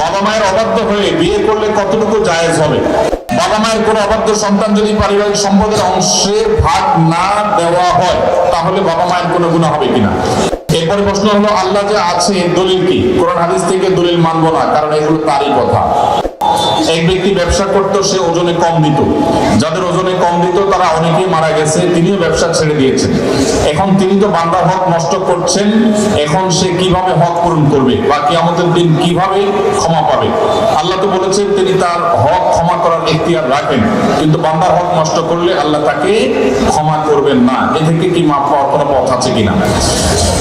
বাবা মায়ের অবাধ্য হয়ে বিয়ে করলে কতটুকু জায়েজ হবে? বাবা মায়ের কোনো অবাধ্য সন্তান যদি পারিবারিক সম্পদের অংশে ভাগ না দেওয়া হয়, তাহলে বাবা মায়ের কোনো গুণা হবে কিনা? এরপরে প্রশ্ন হলো, আল্লাহ যে আছে, দলিল কি? কোরআন হাদিস থেকে দলিল মানবো না, কারণ এগুলো তারই কথা। এক ব্যক্তি ব্যবসা করতো, সে ওজনে কম দিত। যাদের তারা অনেকেই মারা গেছে, তিনিও ব্যবসা ছেড়ে দিয়েছেন। এখন তিনি তো বান্দার হক নষ্ট করছেন, এখন সে কীভাবে হক পূরণ করবে বা কিয়ামতের দিন কীভাবে ক্ষমা পাবে? আল্লাহ তো বলেছেন, তিনি তার হক ক্ষমা করার এখতিয়ার রাখেন। কিন্তু বান্দার হক নষ্ট করলে আল্লাহ তাকে ক্ষমা করবেন না। এ থেকে কি মাপ পাওয়ার কোনো পথ আছে কিনা?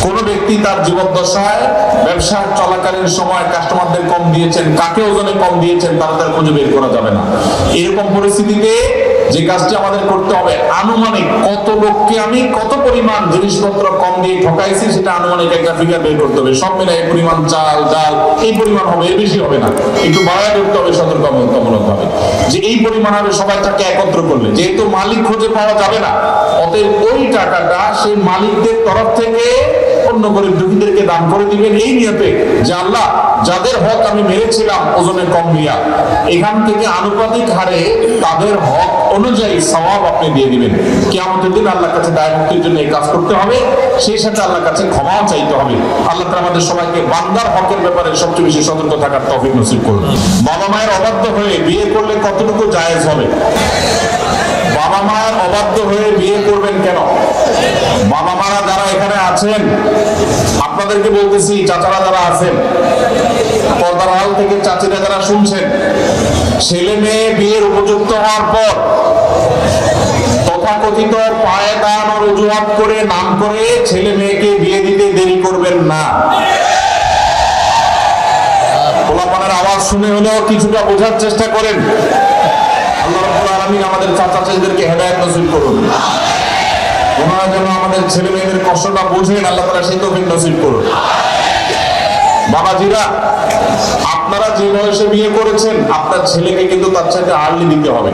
কোন ব্যক্তি তার জীবদ্দশায় ব্যবসা চলাকালীন সময় কাস্টমারদের কম দিয়েছেন কাকে ওজনে কম দিয়েছেন, তারা তার খুঁজে বের করা যাবে না। এরকম পরিস্থিতিতে যে কাজটি আমাদের করতে হবে, আনুমানিক কত লোককে আমি কত পরিমাণ জিনিসপত্র কম দিয়ে ঠকাইছি সেটা আনুমানিক একটা ফিগার বের করতে হবে। সব মিলে এই পরিমাণ চাল, ডাল, এই পরিমাণ হবে এর বেশি হবে না। একটু বাড়ায় করতে হবে সতর্কতামূলক ভাবে যে এই পরিমাণ হবে, সবাই টাকা একত্র করলে। যেহেতু মালিক খুঁজে পাওয়া যাবে না, অতএব ওই টাকাটা সেই মালিকদের তরফ থেকে অন্য গরিব দুঃখীদেরকে দান করে দিবেন। এই নিয়তে যে আল্লাহ, যাদের হক আমি মেরেছিলাম, ওজনে কম দিয়া, এখান থেকে আনুপাতিক হারে তাদের হক অনুযায়ী সওয়াব আপনি দিয়ে দিবেন। কিয়ামতের দিন আল্লাহর কাছে দায় মুক্তির জন্য এই কাজ করতে হবে। সেই সাথে আল্লাহর কাছে ক্ষমাও চাইতে হবে। আল্লাহ তাআলা আমাদের সবাইকে বান্দার হকের ব্যাপারে সবচেয়ে বেশি সতর্ক থাকার তৌফিক নসিব করুন। বাবা মায়ের অবাধ্য হয়ে বিয়ে করলে কতটুকু জায়েজ হবে? বাবা মায়ের অবাধ্য হয়ে বিয়ে করবেন কেন? বাবা মারা যারা এখানে আছেন, আপনাদেরকে বলতেছি, চাচারা যারা আছেন, পর্দার হাল থেকে চাচিরা যারা শুনছেন ছেলে মেয়ে বিয়ের উপযুক্ত হওয়ার পর তথাকথিত পায়ে দান আর অজুহাত করে নাম করে ছেলে মেয়েকে বিয়ে দিতে দেরি করবেন না। পোলাপানের আওয়াজ শুনে হলেও কিছুটা বোঝার চেষ্টা করেন। আমাদের চাচা চাচিদেরকে হেদায়েত নসিব করুন। ওনারা যেন আমাদের ছেলে মেয়েদের কষ্টটা বুঝেন, আল্লাহ তাআলা সেই তৌফিক নসিব করুন। বাবাজিরা, আপনারা যে বয়সে বিয়ে করেছেন, আপনার ছেলেকে কিন্তু তার সাথে আর্লি দিতে হবে।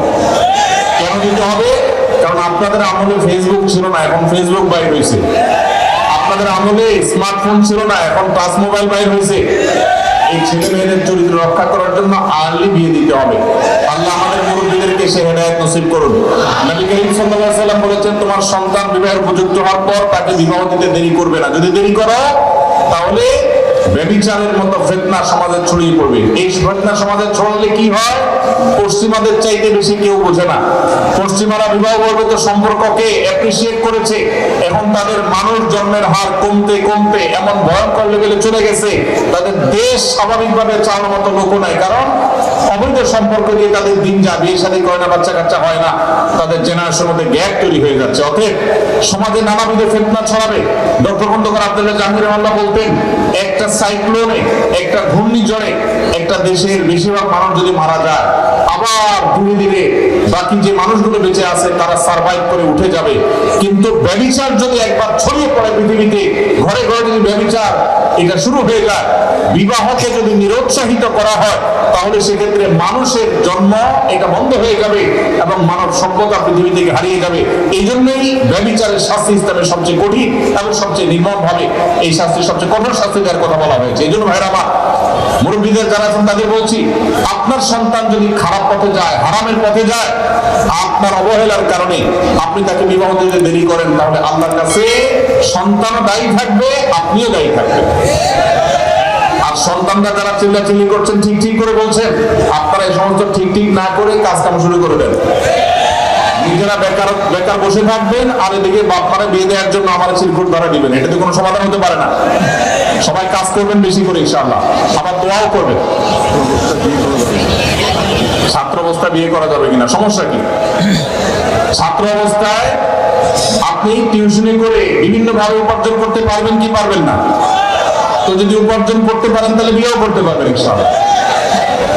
কেন দিতে হবে? কারণ আপনাদের আমলে ফেসবুক ছিল না, এখন ফেসবুক বাইর হয়েছে। আপনাদের আমলে স্মার্টফোন ছিল না, এখন টাচ মোবাইল বাইর হয়েছে। এই ছেলে মেয়েদের চরিত্র রক্ষা করার জন্য আর্লি বিয়ে দিতে হবে। আল্লাহ আমাদের মুরব্বীদেরকে সে হেদায়েত নসিব করুন। নবী করিম সাল্লাল্লাহু আলাইহি সাল্লাম বলেছেন, তোমার সন্তান বিবাহের উপযুক্ত হওয়ার পর তাকে বিবাহ দিতে দেরি করবে না। যদি দেরি করো, তাহলে ব্যবিচারের মতো ফেতনা সমাজে ছড়িয়ে পড়বে। এই ফেতনা সমাজে ছড়ালে কি হয়? পশ্চিমাদের চাইতে বেশি কেউ বোঝে না। পশ্চিমারা বিবাহ বর্গত সম্পর্ককে অ্যাপ্রিসিয়েট করেছে। এখন তাদের মানুষ জন্মের হার কমতে কমতে এমন ভয়ঙ্কর লেভেলে চলে গেছে। তাদের দেশ স্বাভাবিকভাবে চাওয়ার মতো লোক নাই। কারণ সম্পর্ক দিয়ে তাদের দিন যা বিয়ে শাদী করে না বাচ্চা কাচ্চা হয় না। তাদের জেনারেশনের মধ্যে গ্যাপ তৈরি হয়ে যাচ্ছে। অতএব সমাজে নানাবিধ ফেতনা ছড়াবে। ডক্টর খন্দকার আব্দুল্লাহ জাহাঙ্গীর আল্লাহ বলতেন, একটা সাইক্লোনে একটা ঘূর্ণিঝড়ে একটা দেশের বেশিরভাগ মানুষ যদি মারা যায়, আবার ধীরে ধীরে বাকি যে মানুষগুলো বেঁচে আছে, তারা সার্ভাইভ করে উঠে যাবে। কিন্তু ব্যবিচার যদি একবার ছড়িয়ে পড়ে পৃথিবীতে, ঘরে ঘরে যদি ব্যবিচার, এটা শুরু হয়ে যায়। বিবাহকে যদি নিরুৎসাহিত করা হয়, তাহলে সেক্ষেত্রে মানুষের জন্ম এটা বন্ধ হয়ে যাবে এবং মানব সভ্যতা পৃথিবী থেকে হারিয়ে যাবে। এই জন্যই ব্যবিচারের শাস্তি ইসলামের সবচেয়ে কঠিন এবং সবচেয়ে নির্মম ভাবে এই শাস্তি, সবচেয়ে কঠোর শাস্তি দেওয়ার কথা বলা হয়েছে। এই জন্য ভাইরা আমার মুরব্বীদের যারা আছেন, তাদের বলছি, আপনার সন্তান যদি খারাপ পথে যায়, হারামের পথে যায়, আপনার অবহেলার কারণে আপনি তাকে বিবাহ দিতে দেরি করেন, তাহলে আল্লাহর কাছে সন্তান দায়ী থাকবে, আপনিও দায়ী থাকবেন। আর সন্তানরা যারা চিল্লাচিল্লি করছেন, ঠিক ঠিক করে বলছেন, আপনারা এই সমস্ত ঠিক ঠিক না করে কাজ কাম শুরু করে দেন। নিজেরা বেকার বেকার বসে থাকবেন, আর এদিকে বিয়ে দেওয়ার জন্য আমার চিরকুট ধরা দিবেন। কোনো সমাধান হতে পারে না। সবাই কাজ করবেন বেশি করে, ইনশাআল্লাহ। দোয়াও করবেন। ছাত্র অবস্থা বিয়ে করা যাবে কিনা? সমস্যা কি? ছাত্র অবস্থায় আপনি টিউশনি করে বিভিন্ন ভাবে উপার্জন করতে পারবেন কি পারবেন না? তো যদি উপার্জন করতে পারেন, তাহলে বিয়েও করতে পারবেন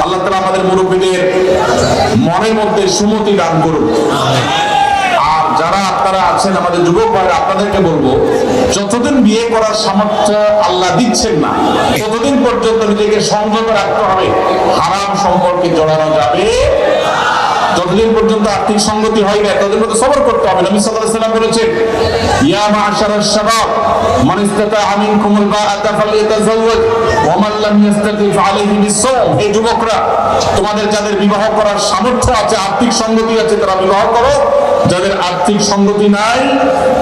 আল্লাহ তালা আমাদের মুরব্বীদের মনের মধ্যে সুমতি দান করুন আর যারা আপনারা আছেন, আমাদের যুবক ভাই আপনাদেরকে বলব, যতদিন বিয়ে করার সামর্থ্য আল্লাহ দিচ্ছেন না, ততদিন পর্যন্ত নিজেকে সংযত রাখতে হবে। হারাম সম্পর্কে জড়ানো যাবে যতদিন পর্যন্ত আর্থিক সংগতি হয় না, ততদিন পর্যন্ত সবর করতে হবে। নবী সাল্লাল্লাহু আলাইহি সাল্লাম বলেছেন, ইয়া মা'শারাশ শাবাব, মান ইসতাতা'a মিনকুমুল বাআতা ফালইতাযাওয়াজ ওয়া মান লাম ইস্তাতি ফালাইহি বিসাওম হে যুবকরা, তোমাদের যাদের বিবাহ করার সামর্থ্য আছে, আর্থিক সংগতি আছে, তারা বিবাহ করো। যাদের আর্থিক সংগতি নাই,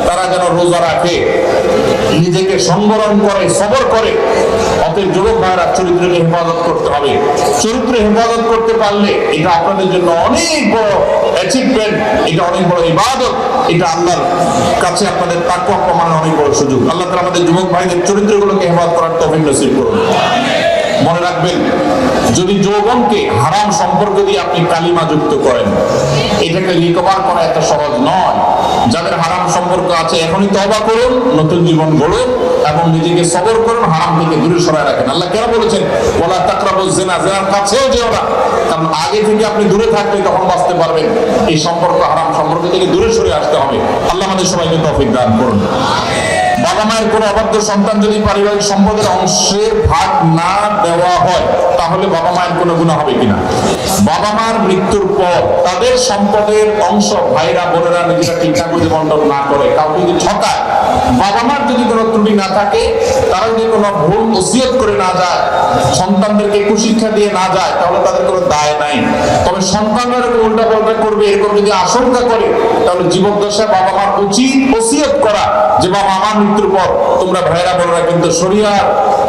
তারা যেন রোজা রাখে। নিজেকে সংবরণ করে, সবর করে। অতএব যুবক ভাইরা, চরিত্রকে হেফাজত করতে হবে। চরিত্র হেফাজত করতে পারলে এটা আপনাদের জন্য অনেক বড় অ্যাচিভমেন্ট এটা অনেক বড় ইবাদত, এটা আল্লাহর কাছে আপনাদের তাকুয়া প্রমাণের অনেক বড় সুযোগ। আল্লাহ তাআলা আমাদের যুবক ভাইদের চরিত্রগুলোকে হেফাজত করার তৌফিক নসিব করুন। মনে রাখবেন, যদি যৌবনকে হারাম সম্পর্ক দিয়ে আপনি কালিমা যুক্ত করেন, এটাকে রিকভার করা এত সহজ নয়। যাদের হারাম সম্পর্ক আছে, এখনই তবা করুন, নতুন জীবন গড়ুন, এবং নিজেকে সবর করুন, হারাম থেকে দূরে সরায় রাখেন। আল্লাহ কেন বলেছেন ওলা তাকরাবু জেনা জেনার কাছেও যেও না। কারণ আগে থেকে আপনি দূরে থাকলে তখন বাঁচতে পারবেন। এই সম্পর্ক হারাম সম্পর্ক থেকে দূরে সরে আসতে হবে। আল্লাহ আমাদের সবাইকে তৌফিক দান করুন। বাবা মায়ের কোনো অবাধ্য সন্তান যদি পারিবারিক সম্পদের অংশে ভাগ না দেওয়া হয়, তাহলে বাবা মায়ের কোনো গুণা হবে কিনা? বাবা মার মৃত্যুর পর তাদের সম্পদের অংশ ভাইরা, বোনেরা নিজেরা ঠিকঠাক মতো বন্টন না করে, কাউকে যদি ঠকায় বাবা মার যদি কোনো ত্রুটি না থাকে, তারা যদি কোনো ভুল ওসিয়ত করে না যায়, সন্তানদেরকে কুশিক্ষা দিয়ে না যায়, তাহলে তাদের কোনো দায় নাই। তবে সন্তানরা উল্টা পাল্টা করবে, এরকম যদি আশঙ্কা করে, তাহলে জীবদ্দশায় বাবা মার উচিত ওসিয়ত করা যে, বাবা, আমার মৃত্যুর পর তোমরা ভাইরা বোনেরা কিন্তু শরিয়ার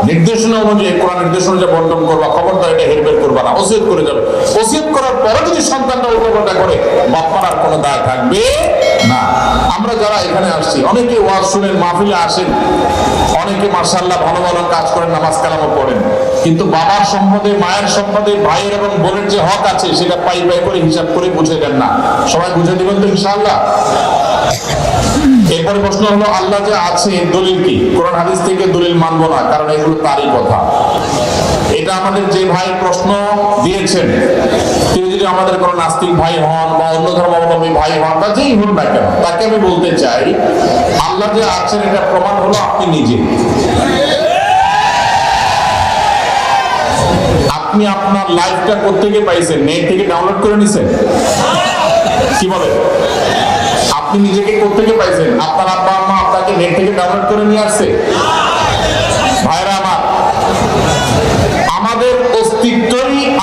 নির্দেশনা অনুযায়ী, কোরআন নির্দেশনা অনুযায়ী বন্টন করবা, খবরদার এটা হেরফের করবা না ওসিয়ত করে যাবে। ওসিয়ত করার পরে যদি সন্তানটা উল্টোপাল্টা করে বাপ্পার কোনো দায় থাকবে না, আমরা যারা এখানে আসছি, অনেকে ওয়াজ শুনেন মাহফিলে আসেন, অনেকে মার্শাল্লাহ ভালো ভালো কাজ করেন, নামাজ কালামও পড়েন। কিন্তু বাবার সম্পদে মায়ের সম্পদে ভাইয়ের এবং বোনের যে হক আছে, সেটা পাই পাই করে হিসাব করে বুঝে দেন না। সবাই বুঝে দিবেন তো ইনশাল্লাহ এরপরে প্রশ্ন হলো, আল্লাহ যে আছে, দলিল কি? কোরআন হাদিস থেকে দলিল মানবো না, কারণ এগুলো তারই কথা। এটা আমাদের যে ভাই প্রশ্ন দিয়েছেন, তিনি যদি আমাদের কোনো নাস্তিক ভাই হন বা অন্য ধর্মাবলম্বী ভাই হন, বা যেই হন না কেন, তাকে আমি বলতে চাই, আল্লাহ যে আছেন, এটা প্রমাণ হলো আপনি নিজে। আপনি আপনার লাইফটা কোথেকে পাইছেন? নেট থেকে ডাউনলোড করে নিছেন? কি আপনি নিজেকে কোথেকে পাইছেন? আপনার আব্বা, আম্মা আপনাকে নেট থেকে ডাউনলোড করে নিয়ে আসছে? ভাইরা আমার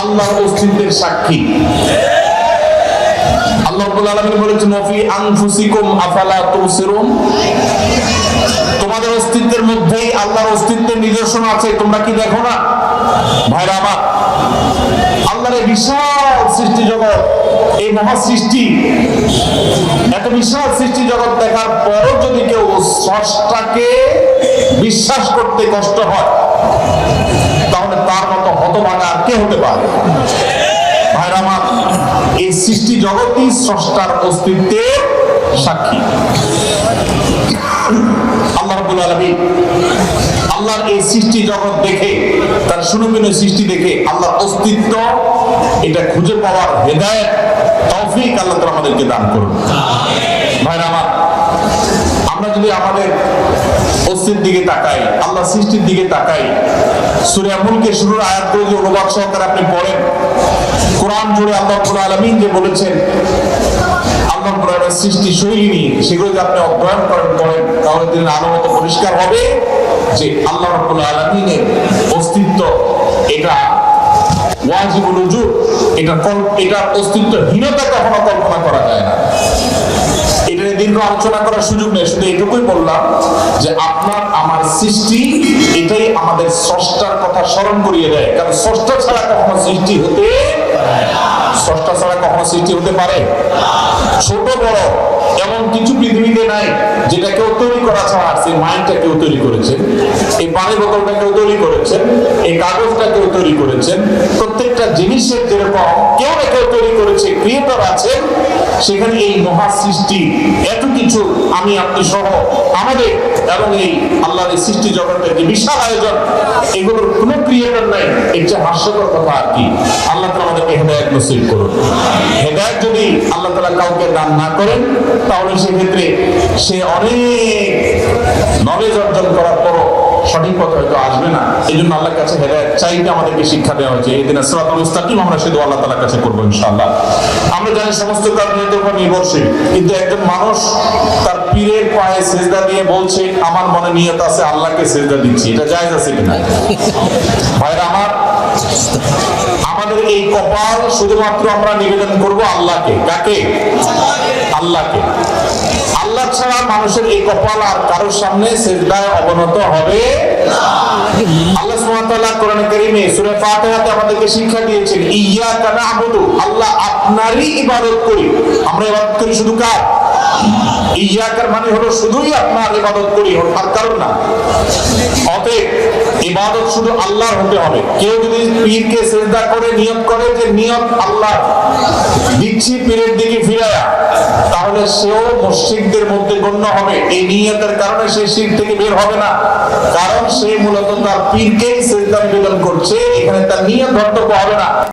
আল্লাহর অস্তিত্বের সাক্ষী। আল্লাহ রাব্বুল আলামিন বলেছেন আনফুসিকুম আফালা তোমাদের অস্তিত্বের মধ্যেই আল্লাহর অস্তিত্বের নিদর্শন আছে, তোমরা কি দেখো না? ভাইরা আমার, আল্লাহর বিশাল সৃষ্টি জগৎ, এই মহা সৃষ্টি, এত বিশাল সৃষ্টি জগৎ দেখার পরও যদি কেউ স্রষ্টাকে বিশ্বাস করতে কষ্ট হয়, তাহলে তার মতো হতভাগা আর কে হতে পারে? এই সৃষ্টি জগৎই স্রষ্টার সাক্ষী। আল্লাহ আলামিন আল্লাহর এই সৃষ্টি জগৎ দেখে, তার সৃষ্টি দেখে আল্লাহর অস্তিত্ব এটা খুঁজে পাওয়ার হেদায়েত, তৌফিক আল্লাহ আমাদেরকে দান করুন। ভাইরা যদি আমাদের অস্তিত্বের দিকে তাকাই আল্লাহ সৃষ্টির দিকে তাকাই, সূরা মুলকের শুরুর আয়াতগুলো যে অনুবাদ সহকারে আপনি পড়েন। কোরআন জুড়ে আল্লাহ আলামিন যে বলেছেন সৃষ্টি শৈলী নিয়ে সেগুলো যদি আপনি অধ্যয়ন করেন তাহলে মতো পরিষ্কার হবে যে আল্লাহ রাব্বুল আলামিনের অস্তিত্ব এটা ওয়াজিবুল উজুদ এটা এটার অস্তিত্বহীনতা কখনো কল্পনা করা যায় না। এটা দীর্ঘ আলোচনা করার সুযোগ নেই, শুধু এটুকুই বললাম যে আপনার, আমার সৃষ্টি এটাই আমাদের স্রষ্টার কথা স্মরণ করিয়ে দেয়। কারণ স্রষ্টা ছাড়া কখনো সৃষ্টি হতে স্রষ্টা ছাড়া কখনো সৃষ্টি হতে পারে। ছোট বড় এমন কিছু পৃথিবীতে নাই। যেটা কেউ তৈরি করা ছাড়া সেই মাইন্ডটা কেউ তৈরি করেছেন এই পানি বোতলটা কেউ তৈরি করেছেন এই কাগজটা কেউ তৈরি করেছেন প্রত্যেকটা জিনিসের যেরকম কেউ না কেউ তৈরি করেছে ক্রিয়েটর আছে, সেখানে এই মহা সৃষ্টি এত কিছু আমি আপনি সহ আমাদের এবং এই আল্লাহ সৃষ্টি জগতের যে বিশাল আয়োজন, এগুলোর কোনো ক্রিয়েটর নাই, এর যে হাস্যকর কথা আর কি। আল্লাহ তালা আমাদেরকে হেদায়ত নসিব করুন। হেদায়ত যদি আল্লাহ তালা কাউকে দান না করেন, তাহলে সেক্ষেত্রে সে অনেক নলেজ অর্জন করার পরও সঠিক পথে হয়তো আসবে না। এই জন্য আল্লাহর কাছে হেদায়ত চাইতে আমাদেরকে শিক্ষা দেওয়া হয়েছে। এই দিন সিরাতুল মুস্তাকিম আমরা শুধু আল্লাহ তাআলার কাছে করব ইনশাআল্লাহ। আমরা জানি সমস্ত নিয়তের উপর নির্ভরশীল, কিন্তু একজন মানুষ তার পীরের পায়ে সেজদা দিয়ে বলছে, আমার মনে নিয়ত আছে, আল্লাহকে সেজদা দিচ্ছি। এটা জায়েজ আছে কিনা ভাইরা আমার, আমাদের এই কপাল শুধুমাত্র আমরা নিবেদন করব আল্লাহকে। কাকে? আল্লাহকে। আল্লাহ ছাড়া মানুষের এই কপাল আর কারোর সামনে সেজদায় অবনত হবে আমাদেরকে শিক্ষা আল্লাহ আপনারই ইবাদত করি। আমরা করি শুধু কার? মানে হলো শুধুই আপনার ইবাদত করি না। ইবাদত শুধু আল্লাহর হতে হবে। কেউ যদি পীরকে সেজদা করে, নিয়ত করে, যে নিয়ত আল্লাহ দিচ্ছি পীরের দিকে ফিরায়া তাহলে সেও মুশরিকদের মধ্যে গণ্য হবে। এই নিয়তের কারণে সে শির থেকে বের হবে না। কারণ সে মূলত তার পীরকেই সেজদা নিবেদন করছে, এখানে তার নিয়ত ধর্তব্য হবে না।